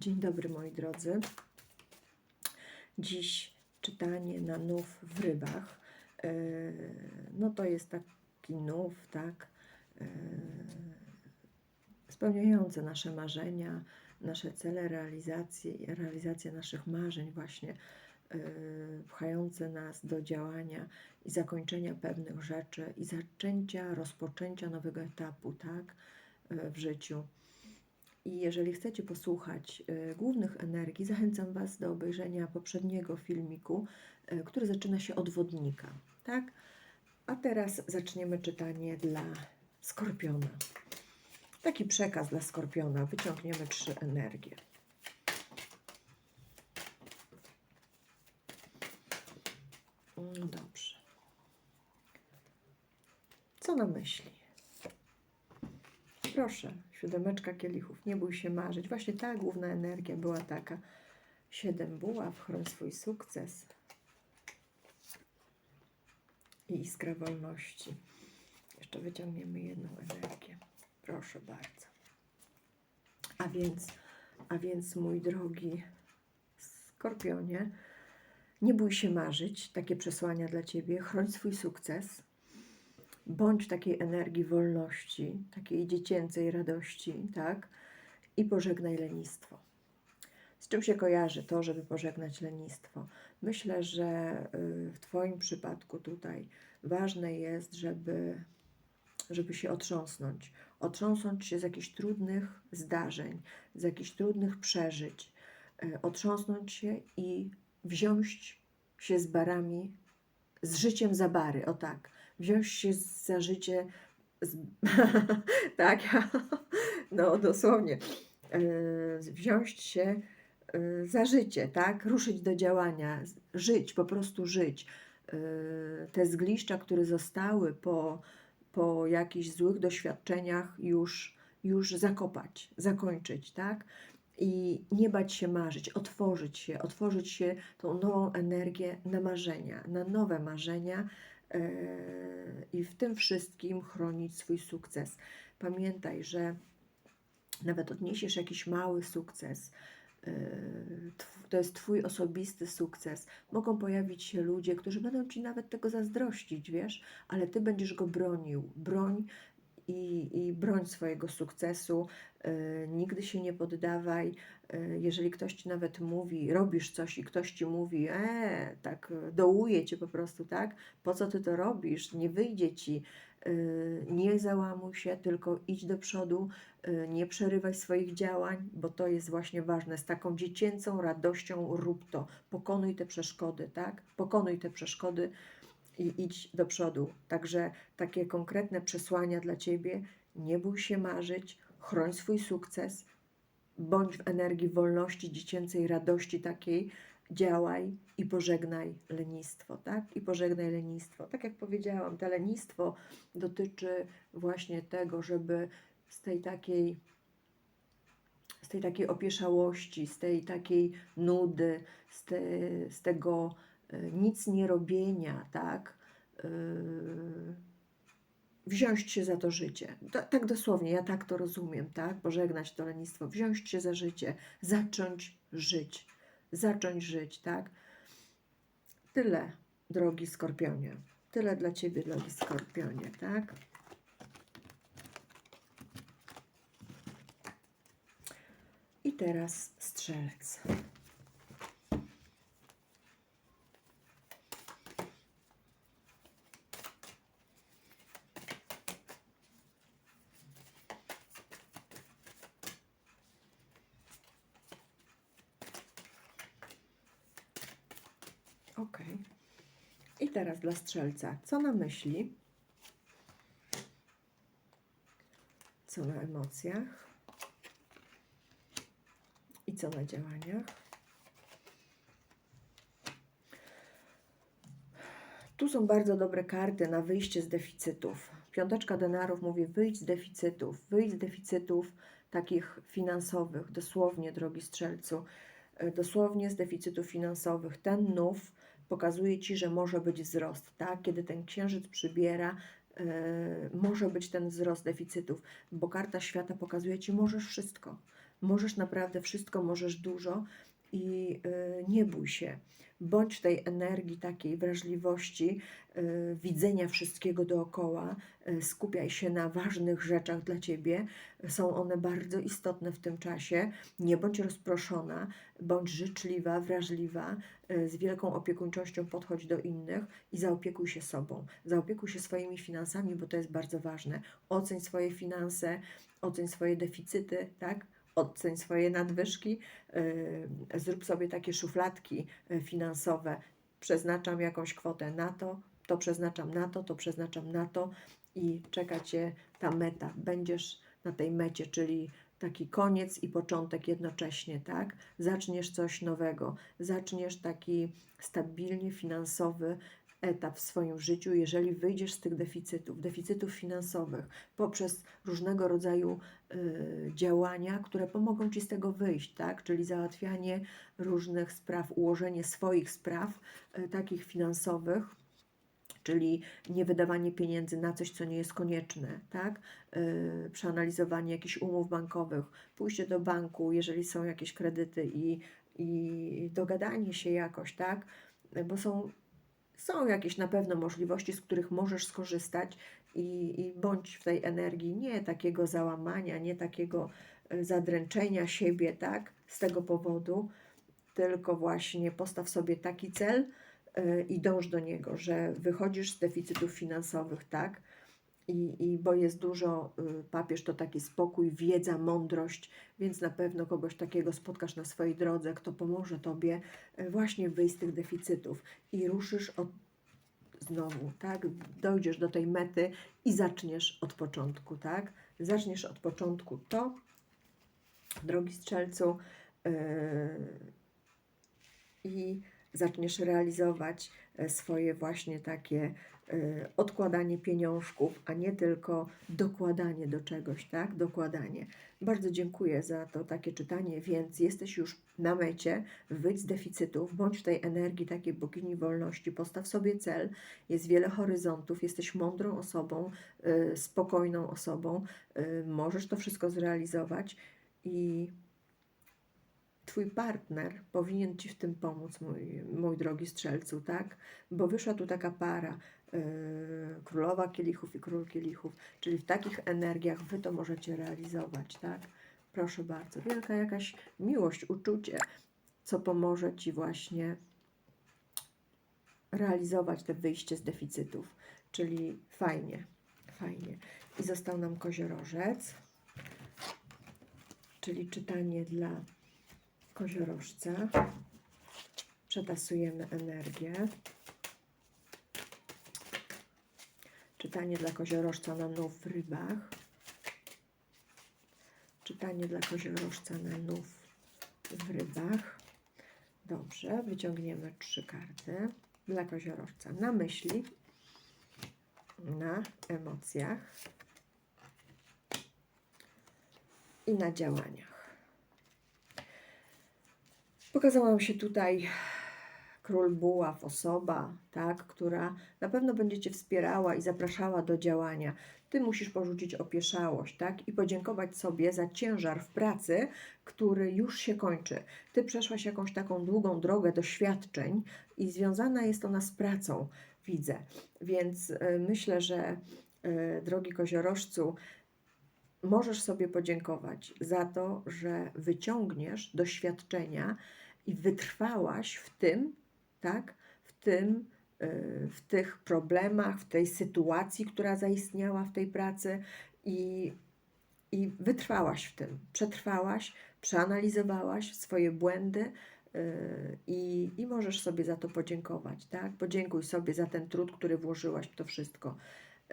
Dzień dobry moi drodzy. Dziś czytanie na nów w rybach. E, No to jest taki nów, tak, e, spełniający nasze marzenia, nasze cele, realizacje, realizację naszych marzeń właśnie, e, pchające nas do działania i zakończenia pewnych rzeczy i zaczęcia, rozpoczęcia nowego etapu, tak, w życiu. I jeżeli chcecie posłuchać e, głównych energii, zachęcam Was do obejrzenia poprzedniego filmiku, e, który zaczyna się od wodnika. Tak? A teraz zaczniemy czytanie dla skorpiona. Taki przekaz dla skorpiona. Wyciągniemy trzy energie. No dobrze. Co na myśli? Proszę, siódemeczka kielichów, nie bój się marzyć. Właśnie ta główna energia była taka. Siedem buław, chroń swój sukces. I iskra wolności. Jeszcze wyciągniemy jedną energię. Proszę bardzo. A więc, a więc mój drogi Skorpionie, nie bój się marzyć. Takie przesłania dla Ciebie. Chroń swój sukces. Bądź takiej energii wolności, takiej dziecięcej radości, tak? I pożegnaj lenistwo. Z czym się kojarzy to, żeby pożegnać lenistwo? Myślę, że y, w Twoim przypadku tutaj ważne jest, żeby, żeby się otrząsnąć. Otrząsnąć się z jakichś trudnych zdarzeń, z jakichś trudnych przeżyć. y, Otrząsnąć się i wziąć się z barami, z życiem za bary, o tak wziąć się za życie, z... tak, no dosłownie, Yy, wziąć się yy, za życie, tak, ruszyć do działania, żyć, po prostu żyć. Yy, Te zgliszcza, które zostały po, po jakichś złych doświadczeniach już, już zakopać, zakończyć, tak, i nie bać się marzyć, otworzyć się, otworzyć się tą nową energię na marzenia, na nowe marzenia, i w tym wszystkim chronić swój sukces. Pamiętaj, że nawet odniesiesz jakiś mały sukces, tw- to jest Twój osobisty sukces. Mogą pojawić się ludzie, którzy będą Ci nawet tego zazdrościć, wiesz, ale Ty będziesz go bronił. Broń i, i broń swojego sukcesu. Yy, nigdy się nie poddawaj. Yy, jeżeli ktoś Ci nawet mówi, robisz coś i ktoś Ci mówi, e, tak dołuje Cię po prostu, tak? Po co Ty to robisz? Nie wyjdzie Ci. Yy, nie załamuj się, tylko idź do przodu, nie przerywaj swoich działań, bo to jest właśnie ważne. Z taką dziecięcą radością rób to. Pokonuj te przeszkody, tak? Pokonuj te przeszkody i idź do przodu. Także takie konkretne przesłania dla Ciebie. Nie bój się marzyć, chroń swój sukces, bądź w energii wolności, dziecięcej radości takiej, działaj i pożegnaj lenistwo, tak? I pożegnaj lenistwo. Tak jak powiedziałam, to lenistwo dotyczy właśnie tego, żeby z tej takiej z tej takiej opieszałości, z tej takiej nudy, z, te, z tego nic nie robienia, tak? Y, wziąć się za to życie. Ta- tak dosłownie, ja tak to rozumiem, tak? Pożegnać to lenistwo, wziąć się za życie, zacząć żyć, zacząć żyć, tak? Tyle, drogi Skorpionie. Tyle dla Ciebie, drogi Skorpionie, tak? I teraz strzelec. Ok. I teraz dla strzelca. Co na myśli? Co na emocjach? I co na działaniach? Tu są bardzo dobre karty na wyjście z deficytów. Piąteczka denarów mówi wyjdź z deficytów, wyjdź z deficytów takich finansowych, dosłownie, drogi strzelcu, e, dosłownie z deficytów finansowych. Ten nów pokazuje Ci, że może być wzrost, tak? Kiedy ten księżyc przybiera, e, może być ten wzrost deficytów, bo karta świata pokazuje Ci, możesz wszystko. możesz naprawdę wszystko, możesz dużo i y, nie bój się. Bądź tej energii takiej wrażliwości, y, widzenia wszystkiego dookoła, y, skupiaj się na ważnych rzeczach dla ciebie. Są one bardzo istotne w tym czasie. Nie bądź rozproszona, bądź życzliwa, wrażliwa, z wielką opiekuńczością podchodź do innych i zaopiekuj się sobą. Zaopiekuj się swoimi finansami, bo to jest bardzo ważne. Oceń swoje finanse, oceń swoje deficyty, tak? Oceń swoje nadwyżki, yy, zrób sobie takie szufladki yy, finansowe. Przeznaczam jakąś kwotę na to, to przeznaczam na to, to przeznaczam na to i czeka cię ta meta. Będziesz na tej mecie, czyli taki koniec i początek jednocześnie, tak? Zaczniesz coś nowego, zaczniesz taki stabilnie finansowy etap w swoim życiu, jeżeli wyjdziesz z tych deficytów, deficytów finansowych, poprzez różnego rodzaju y, działania, które pomogą ci z tego wyjść, tak? Czyli załatwianie różnych spraw, ułożenie swoich spraw, y, takich finansowych, czyli nie wydawanie pieniędzy na coś, co nie jest konieczne, tak? Yy, przeanalizowanie jakichś umów bankowych, pójście do banku, jeżeli są jakieś kredyty i, i dogadanie się jakoś, tak? Bo są, są jakieś na pewno możliwości, z których możesz skorzystać i, i bądź w tej energii nie takiego załamania, nie takiego y, zadręczenia siebie, tak? Z tego powodu, tylko właśnie postaw sobie taki cel, y, i dąż do niego, że wychodzisz z deficytów finansowych, tak? I, I bo jest dużo, y, papież to taki spokój, wiedza, mądrość, więc na pewno kogoś takiego spotkasz na swojej drodze, kto pomoże tobie y, właśnie wyjść z tych deficytów i ruszysz od znowu, tak? Dojdziesz do tej mety i zaczniesz od początku, tak? Zaczniesz od początku to, drogi strzelcu, yy, i zaczniesz realizować e, swoje właśnie takie odkładanie pieniążków, a nie tylko dokładanie do czegoś, tak? Dokładanie. Bardzo dziękuję za to takie czytanie, więc jesteś już na mecie, wyjdź z deficytów, bądź w tej energii takiej bogini wolności, postaw sobie cel, jest wiele horyzontów, jesteś mądrą osobą, y, spokojną osobą, y, możesz to wszystko zrealizować i Twój partner powinien Ci w tym pomóc, mój, mój drogi strzelcu, tak? Bo wyszła tu taka para, królowa kielichów i król kielichów, czyli w takich energiach Wy to możecie realizować, tak? Proszę bardzo, wielka jakaś miłość, uczucie, co pomoże Ci właśnie realizować te wyjście z deficytów, czyli fajnie, fajnie. I został nam koziorożec, czyli czytanie dla koziorożca. Przetasujemy energię. Czytanie dla koziorożca na nów w rybach. Czytanie dla koziorożca na nów w rybach. Dobrze, wyciągniemy trzy karty dla koziorożca na myśli, na emocjach i na działaniach. Pokazała mi się tutaj król buław, osoba, tak, która na pewno będzie Cię wspierała i zapraszała do działania. Ty musisz porzucić opieszałość, tak, i podziękować sobie za ciężar w pracy, który już się kończy. Ty przeszłaś jakąś taką długą drogę doświadczeń i związana jest ona z pracą, widzę. Więc y, myślę, że y, drogi koziorożcu, możesz sobie podziękować za to, że wyciągniesz doświadczenia i wytrwałaś w tym, tak, w tym, y, w tych problemach, w tej sytuacji, która zaistniała w tej pracy i, i wytrwałaś w tym, przetrwałaś, przeanalizowałaś swoje błędy y, i, i możesz sobie za to podziękować, tak? Podziękuj sobie za ten trud, który włożyłaś w to wszystko.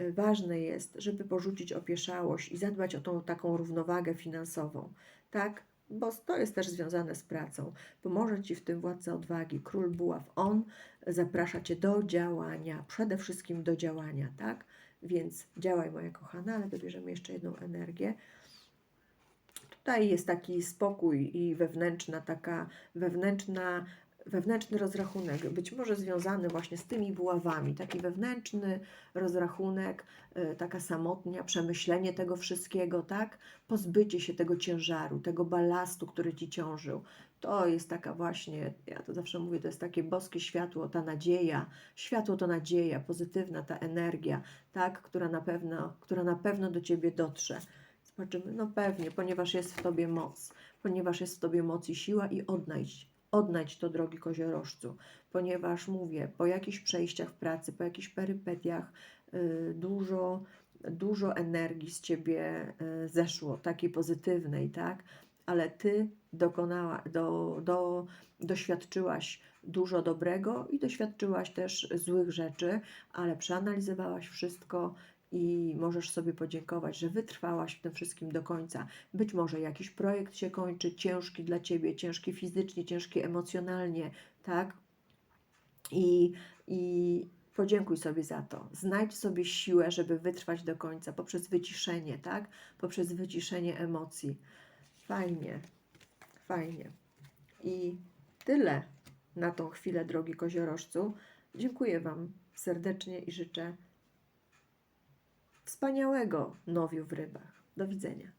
Y, Ważne jest, żeby porzucić opieszałość i zadbać o tą taką równowagę finansową, tak? Bo to jest też związane z pracą. Pomoże Ci w tym władca odwagi, król buław. On zaprasza Cię do działania, przede wszystkim do działania, tak? Więc działaj, moja kochana, ale wybierzemy jeszcze jedną energię. Tutaj jest taki spokój i wewnętrzna, taka wewnętrzna wewnętrzny rozrachunek, być może związany właśnie z tymi buławami, taki wewnętrzny rozrachunek, y, taka samotnia, przemyślenie tego wszystkiego, tak? Pozbycie się tego ciężaru, tego balastu, który ci ciążył. To jest taka właśnie, ja to zawsze mówię, to jest takie boskie światło, ta nadzieja. Światło to nadzieja, pozytywna ta energia, tak? Która na pewno, która na pewno do ciebie dotrze. Zobaczymy, no pewnie, ponieważ jest w tobie moc, ponieważ jest w tobie moc i siła i odnajdź, odnajdź to, drogi koziorożcu, ponieważ mówię, po jakichś przejściach w pracy, po jakichś perypetiach, y, dużo, dużo energii z ciebie y, zeszło, takiej pozytywnej, tak? Ale ty dokonała, do, do, doświadczyłaś dużo dobrego i doświadczyłaś też złych rzeczy, ale przeanalizowałaś wszystko i możesz sobie podziękować, że wytrwałaś w tym wszystkim do końca. Być może jakiś projekt się kończy, ciężki dla ciebie, ciężki fizycznie, ciężki emocjonalnie, tak? I, i podziękuj sobie za to. Znajdź sobie siłę, żeby wytrwać do końca poprzez wyciszenie, tak? Poprzez wyciszenie emocji. Fajnie, fajnie. I tyle na tą chwilę, drogi koziorożcu. Dziękuję Wam serdecznie i życzę wspaniałego nowiu w rybach. Do widzenia.